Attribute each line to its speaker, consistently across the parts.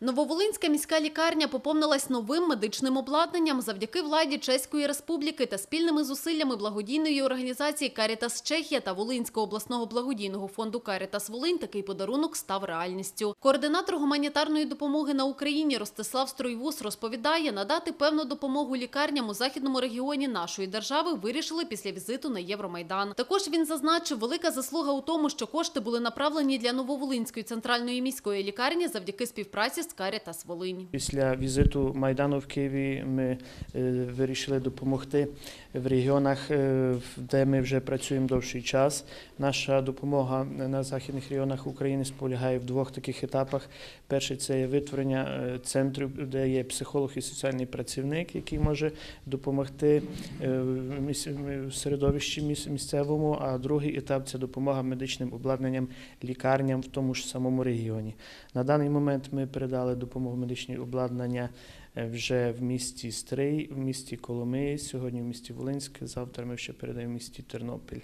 Speaker 1: Нововолинська міська лікарня поповнилась новим медичним обладнанням завдяки владі Чеської Республіки та спільними зусиллями благодійної організації Карітас Чехія та Волинського обласного благодійного фонду Карітас Волинь такий подарунок став реальністю. Координатор гуманітарної допомоги на Україні Ростислав Стройвус розповідає, надати певну допомогу лікарням у західному регіоні нашої держави вирішили після візиту на Євромайдан. Також він зазначив, велика заслуга у тому, що кошти були направлені для Нововолинської центральної міської лікарні завдяки співпраці з Карітас Волинь.
Speaker 2: Після візиту Майдану в Києві ми е, вирішили допомогти в регіонах, е, де ми вже працюємо довший час. Наша допомога на західних регіонах України полягає в двох таких етапах. Перший це є витворення е, центру, де є психолог і соціальний працівник, який може допомогти в середовищі місцевому. А другий етап це допомога медичним обладнанням лікарням в тому ж самому регіоні. На даний момент ми передали допомогу медичні обладнання е, вже в місті Стрий, в місті Коломиї, сьогодні в місті Волинськ, завтра ми ще передаємо в місті Тернопіль.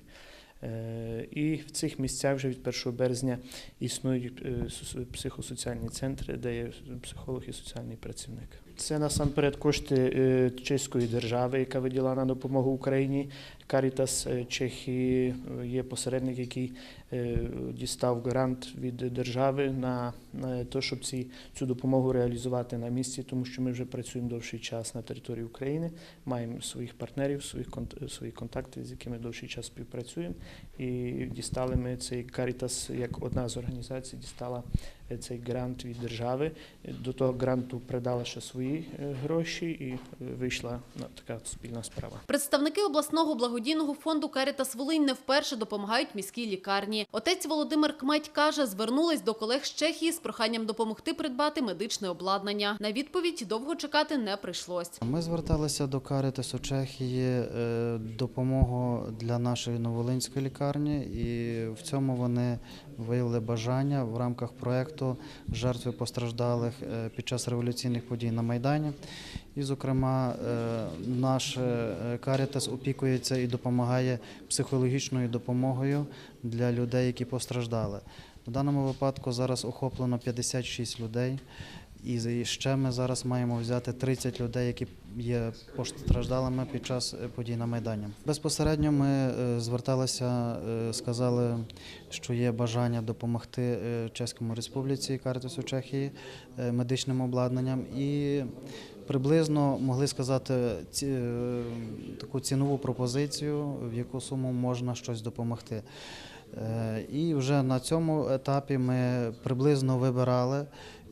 Speaker 2: Е, І в цих місцях вже від 1 березня існують е, психосоціальні центри, де є психолог і соціальний працівник. Це насамперед кошти чеської держави, яка виділа на допомогу Україні. Карітас е, Чехії е, є посередник, який е, дістав грант від держави на, те, щоб ці, цю допомогу реалізувати на місці, тому що ми вже працюємо довший час на території України, маємо своїх партнерів, своїх свої контакти, з якими довший час співпрацюємо. І дістали ми цей Карітас як одна з організацій, дістала цей грант від держави. До того гранту придала ще свої гроші і вийшла така спільна справа.
Speaker 1: Представники обласного благодійного фонду Карітас Волинь не вперше допомагають міській лікарні. Отець Володимир Кметь каже, звернулись до колег з Чехії з проханням допомогти придбати медичне обладнання. На відповідь довго чекати не прийшлось.
Speaker 3: Ми зверталися до Карітасу Чехії е, допомогу для нашої новолинської лікарні, і в цьому вони виявили бажання в рамках проєкту жертви постраждалих е, під час революційних подій на Майдані. І, зокрема, е, наш е, Карітас опікується і допомагає психологічною допомогою для людей, які постраждали. В даному випадку зараз охоплено 56 людей. І ще ми зараз маємо взяти 30 людей, які є постраждалими під час е, подій на Майдані. Безпосередньо ми е, зверталися, е, сказали, що є бажання допомогти Чеському Республіці Карітасу Чехії медичним обладнанням і приблизно могли сказати ці, таку цінову пропозицію, в яку суму можна щось допомогти. Е, І вже на цьому етапі ми приблизно вибирали.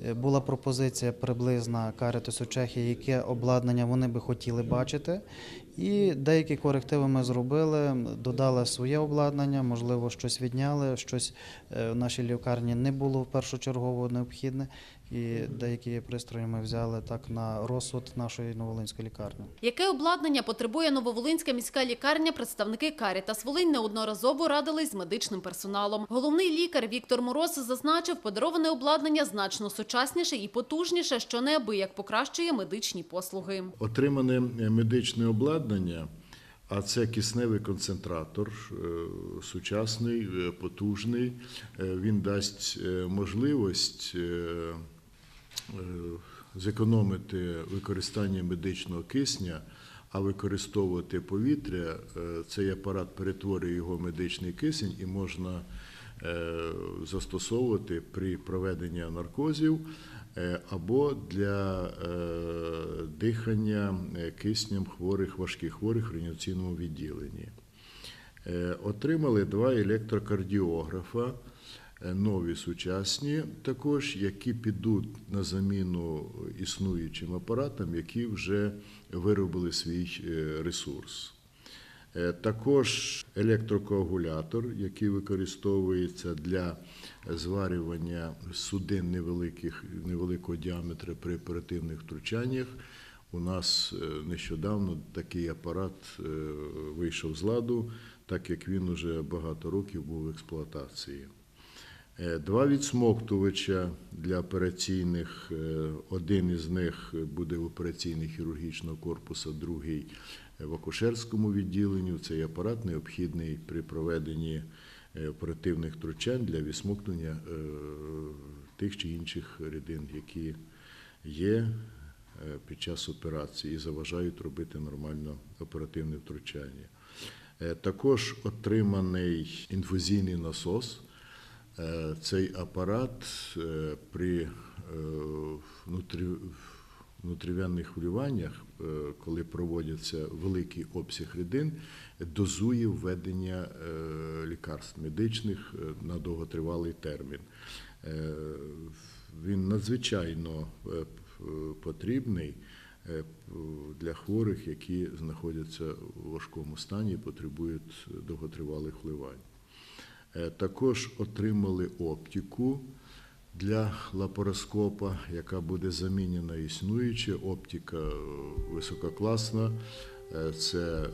Speaker 3: Е, Була пропозиція приблизна Карітасу Чехії, яке обладнання вони би хотіли бачити. І деякі корективи ми зробили, додали своє обладнання, можливо, щось відняли, щось е, в нашій лікарні не було першочергово необхідне. І деякі пристрої ми взяли так на розсуд нашої новолинської лікарні.
Speaker 1: Яке обладнання потребує Нововолинська міська лікарня, представники Карітас Волинь неодноразово радились з медичним персоналом. Головний лікар Віктор Мороз зазначив, подароване обладнання значно сучасніше і потужніше, що неабияк покращує медичні послуги.
Speaker 4: Отримане е, медичне обладнання, а це кисневий концентратор, е, сучасний, е, потужний. Він дасть можливість зекономити використання медичного кисня, а використовувати повітря. е, Цей апарат перетворює його в медичний кисень і можна е, застосовувати при проведенні наркозів е, або для е, дихання е, киснем хворих, важких хворих в реанімаційному відділенні. Е, Отримали два електрокардіографа, е, нові сучасні, також, які підуть на заміну існуючим апаратам, які вже виробили свій е, ресурс. Е, Також електрокоагулятор, який використовується для зварювання судин невеликих, невеликого діаметра при оперативних втручаннях. У нас е, нещодавно такий апарат е, вийшов з ладу, так як він уже багато років був в експлуатації. Е, Два відсмоктувача для операційних. е, Один із них буде в операційний хірургічного корпусу, другий в акушерському відділенні. Цей апарат необхідний при проведенні е, оперативних втручань для відсмоктування е, тих чи інших рідин, які є е, під час операції і заважають робити нормально оперативне втручання. Е, Також отриманий інфузійний насос. Е, Цей апарат е, при е, внутрі, внутрів'янних хвилюваннях, е, коли проводиться великий обсяг рідин, дозує введення лекарств медичних на довготривалий термін. Він надзвичайно потрібний для хворих, які знаходяться у важкому стані і потребують довготривалих вливань. Е, Також отримали оптику для лапароскопа, яка буде замінена існуюча. Оптика е, висококласна. Е, Це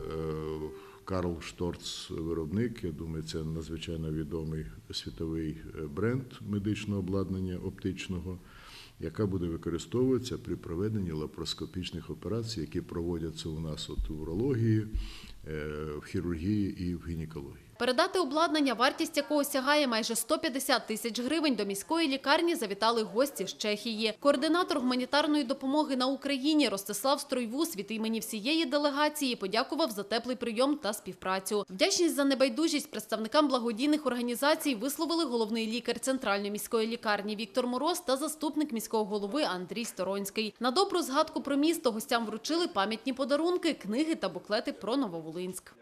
Speaker 4: Карл Шторц виробник. Я думаю, це надзвичайно відомий світовий бренд медичного обладнання оптичного, яка буде використовуватися при проведенні лапароскопічних операцій, які проводяться у нас от у урології, в хірургії і в гінекології.
Speaker 1: Передати обладнання, вартість якого сягає майже 150 тисяч гривень, до міської лікарні завітали гості з Чехії. Координатор гуманітарної допомоги на Україні Ростислав Стройвус від імені всієї делегації подякував за теплий прийом та співпрацю. Вдячність за небайдужість представникам благодійних організацій висловили головний лікар центральної міської лікарні Віктор Мороз та заступник міського голови Андрій Сторонський. На добру згадку про місто гостям вручили пам'ятні подарунки, книги та буклети про Нововолинськ.